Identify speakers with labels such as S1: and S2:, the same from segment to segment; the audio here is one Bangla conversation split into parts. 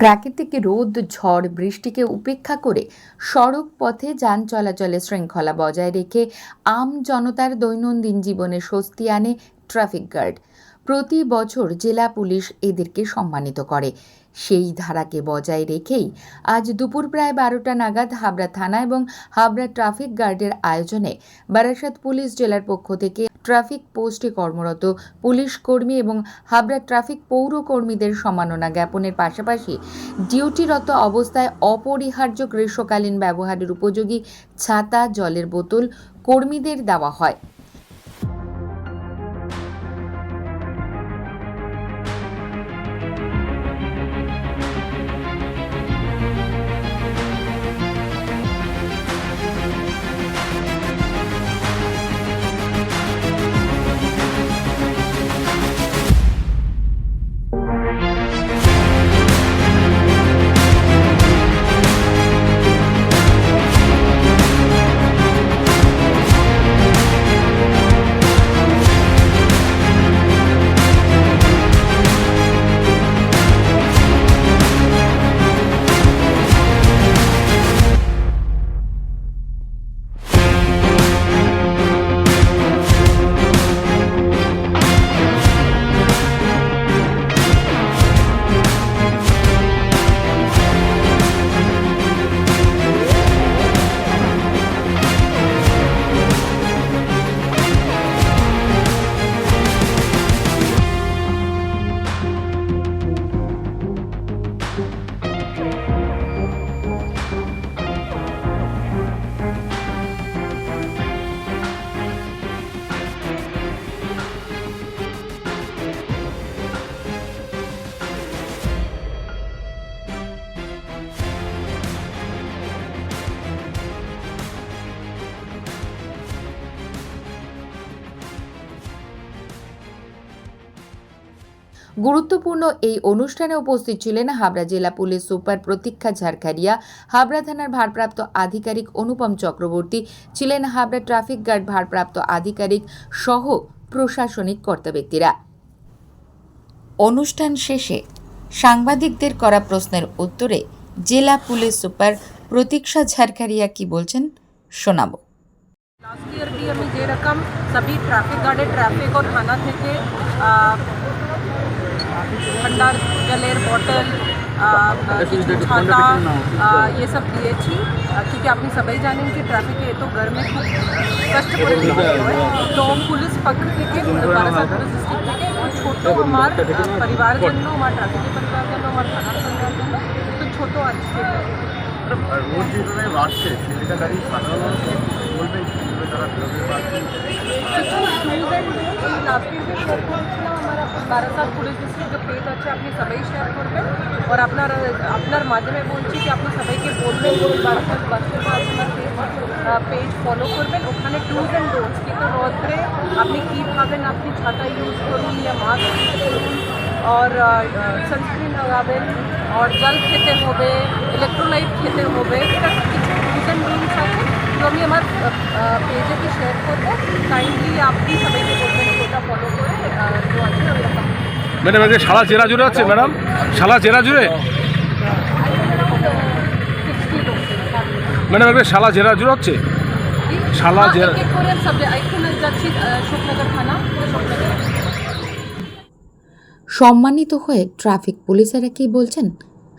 S1: প্রাকৃতিক রোদ, ঝড়, বৃষ্টিকে উপেক্ষা করে সড়ক পথে যান চলাচলে শৃঙ্খলা বজায় রেখে আম জনতার দৈনন্দিন জীবনে স্বস্তি আনে ট্রাফিক গার্ড। প্রতি বছর জেলা পুলিশ এদেরকে সম্মানিত করে। সেই ধারাকে বজায় রেখেই আজ দুপুর প্রায় বারোটা নাগাদ হাবড়া থানা এবং হাবড়া ট্রাফিক গার্ডের আয়োজনে বারাসাত পুলিশ জেলার পক্ষ থেকে ট্রাফিক পোস্টে কর্মরত পুলিশ কর্মী এবং হাবড়া ট্রাফিক পৌর কর্মীদের সম্মাননা জ্ঞাপনের পাশাপাশি ডিউটিরত অবস্থায় অপরিহার্য গ্রীষ্মকালীন ব্যবহারের উপযোগী ছাতা, জলের বোতল কর্মীদের দেওয়া হয়। গুরুত্বপূর্ণ এই অনুষ্ঠানে উপস্থিত ছিলেন হাবড়া জেলা পুলিশ সুপার প্রতীক্ষা ঝাড়খারিয়া হাবড়া থানার ভারপ্রাপ্ত আধিকারিক অনুপম চক্রবর্তী, ছিলেন হাবড়া ট্রাফিক গার্ড ভারপ্রাপ্ত আধিকারিক সহ প্রশাসনিক কর্তাব্যক্তিরা। অনুষ্ঠান শেষে সাংবাদিকদের করা প্রশ্নের উত্তরে জেলা পুলিশ সুপার প্রতীক্ষা ঝাড়খারিয়া কি বলছেন শোনাব।
S2: লাস্ট ইয়ার দিয়ে আমি সবই ট্রাফিক গার্ডে ট্রাফিক ও থানা থেকে ठंडा जलेर बॉटल छाता ये सब दिए थी क्योंकि आपने ही जाने कि ट्रैफ़िक है तो घर में खुद कष्ट तो, तो पुलिस पकड़ के बारासा पुलिस डिस्ट्रिक्ट के छोटो हमार परिवारजन हमारे ट्रैफ़िक के परिवारजन हमारे थाना परिवारजन तो छोटो आज के जीतने वास्ते सिलिका
S3: गाड़ी साधारण রোদ যেভাবে বাড়ছে সেটা দাঁড়িয়ে সাধারণ মানুষ বলবেন কীভাবে তারা বেরোবে বা কী
S2: কিছু শুজ অ্যান্ড লাস্টের যে শেয়ার করেছিলাম আমার বারাসাত পুলিশ ডিস্ট্রিক্ট যে পেজ আছে আপনি সবাই শেয়ার করবেন আর আপনার আপনার মাধ্যমে বলছি কি আপনি সবাইকে বলবেন যে বারাসাত বাসের আপনার পেজ ফলো করবেন ওখানে টুজ অ্যান্ড ডোন্টস কিন্তু রোদ্রে আপনি কী ভাবেন আপনি ছাতা ইউজ করুন ইয়া মাস্ক ইউজ করুন আর সানস্ক্রিন লাগাবেন আর জল খেতে হবে ইলেকট্রোলাইট খেতে হবে এটা কিছু টুজ অ্যান্ড ডোন্টস আছে তো আমি আমার পেজে কি শেয়ার করব? কাইন্ডলি আপনি সবাইকে বলবেন ওটা ফলো করে আহ, তো আছে ওইরকম
S4: ম্যাডাম আজকে সারা জেলা জুড়ে হচ্ছে ম্যাডাম? সারা জেলা জুড়ে? ম্যাডাম আজকে সারা জেলা জুড়ে হচ্ছে? জেলা-
S2: যাচ্ছি শোকনগর থানা শোকনগর।
S1: সম্মানিত হয়ে ট্রাফিক পুলিশেরা কি বলছেন?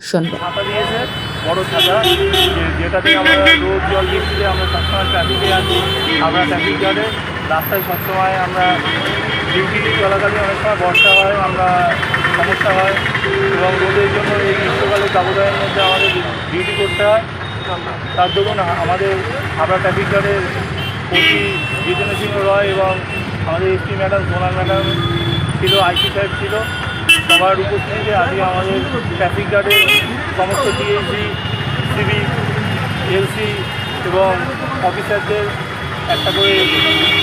S1: শুনব।
S3: ছাতা দিয়েছে। বড় থাকা যে- যেটাতে আমরা রোদ জল বৃষ্টিতে আমরা সবসময় ট্রাফিকে আছি, আমরা ট্রাফিক গার্ডে রাস্তায় সবসময় আমরা ডিউটি চলাকালীন অনেক সময় বর্ষা হয়, আমরা সমস্যা হয় এবং রোদের জন্য এই গ্রীষ্মকালে দাবদাহের মধ্যে আমাদের ডিউটি করতে হয়। তার দরুন আমাদের হাবড়া ট্রাফিক গার্ডের প্রতি জিতেন্দ্র সিংহ রয় এবং আমাদের এসপি ম্যাডাম সোনাল ম্যাডাম ছিল, আইসি সাহেব ছিল। সবার উপস্থিতিতে আজকে আমাদের ট্রাফিক গার্ডের সমস্ত ডিএসি সিভিক এলসি এবং অফিসারদের একটা করে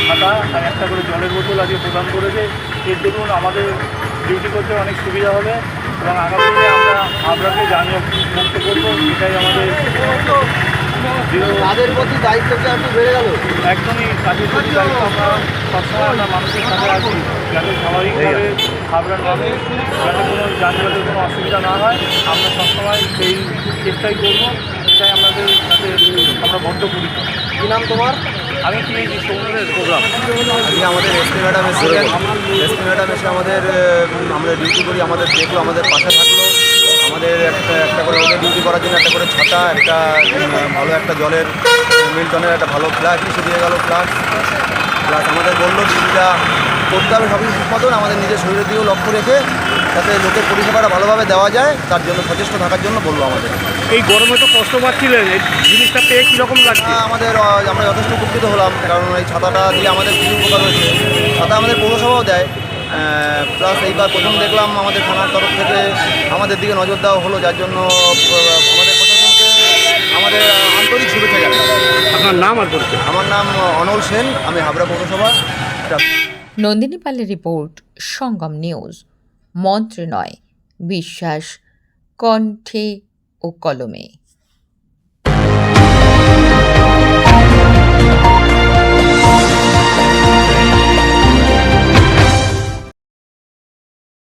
S3: খাতা আর একটা করে জলের বোতল আজকে প্রদান করেছে। এর দরুন আমাদের ডিউটি করতে অনেক সুবিধা হবে এবং আগামী দিনে আমরা আপনাকে জানিয়ে মুক্ত করব। এটাই আমাদের দৃঢ়
S5: তাদের প্রতি দায়িত্ব একটু বেড়ে গেল।
S3: একদমই কাজের প্রতি দায়িত্ব আমরা সবসময় আমরা মানুষের সাথে আছি। যাতে স্বাভাবিকভাবে নামে যাতে কোনো যানজটের কোনো অসুবিধা না হয় আমরা সবসময় সেই চেষ্টাই করব এটাই আমাদের সাথে আমরা বদ্ধপরিত
S5: কি নাম তোমার?
S3: আমি কি সমুদ্রের প্রোগ্রাম।
S5: আজকে আমাদের এসপি ম্যাডাম এসেছিলেন এসপি ম্যাডাম এসে আমাদের আমরা ডিউটি করি আমাদের দেখল আমাদের পাশে থাকল। আমাদের একটা একটা করে ওদের ডিউটি করার জন্য একটা করে ছাতা একটা ভালো একটা জলের মিল্টনের একটা ভালো ফ্ল্যাগ এসে দিয়ে গেল ফ্ল্যাগ প্লাস আমাদের বলল ডিউটিটা করতে হবে সবই মতন আমাদের নিজের শরীরের দিকেও লক্ষ্য রেখে যাতে লোকের পরিষেবাটা ভালোভাবে দেওয়া যায় তার জন্য সচেষ্ট থাকার জন্য বলল আমাদের।
S4: এই গরমে তো কষ্ট পাচ্ছিলেন জিনিসটা পেয়ে কীরকম লাগছে?
S5: হ্যাঁ, আমাদের আমরা যথেষ্ট উপকৃত হলাম কারণ এই ছাতাটা দিয়ে আমাদের কিছু উপকার হয়েছে। ছাতা আমাদের পৌরসভাও দেয় প্লাস এইবার প্রথম দেখলাম আমাদের থানার তরফ থেকে আমাদের দিকে নজর দেওয়া হলো যার জন্য আমাদের প্রশাসনকে আমাদের আন্তরিক শুভেচ্ছা জানাই।
S4: আপনার নাম আর পরিচয়
S5: আমার নাম অনল সেন আমি হাবড়া পৌরসভা।
S1: নন্দিনী পালের রিপোর্ট সঙ্গম নিউজ। মন্ত্র নয় বিশ্বাস কণ্ঠে ও কলমে।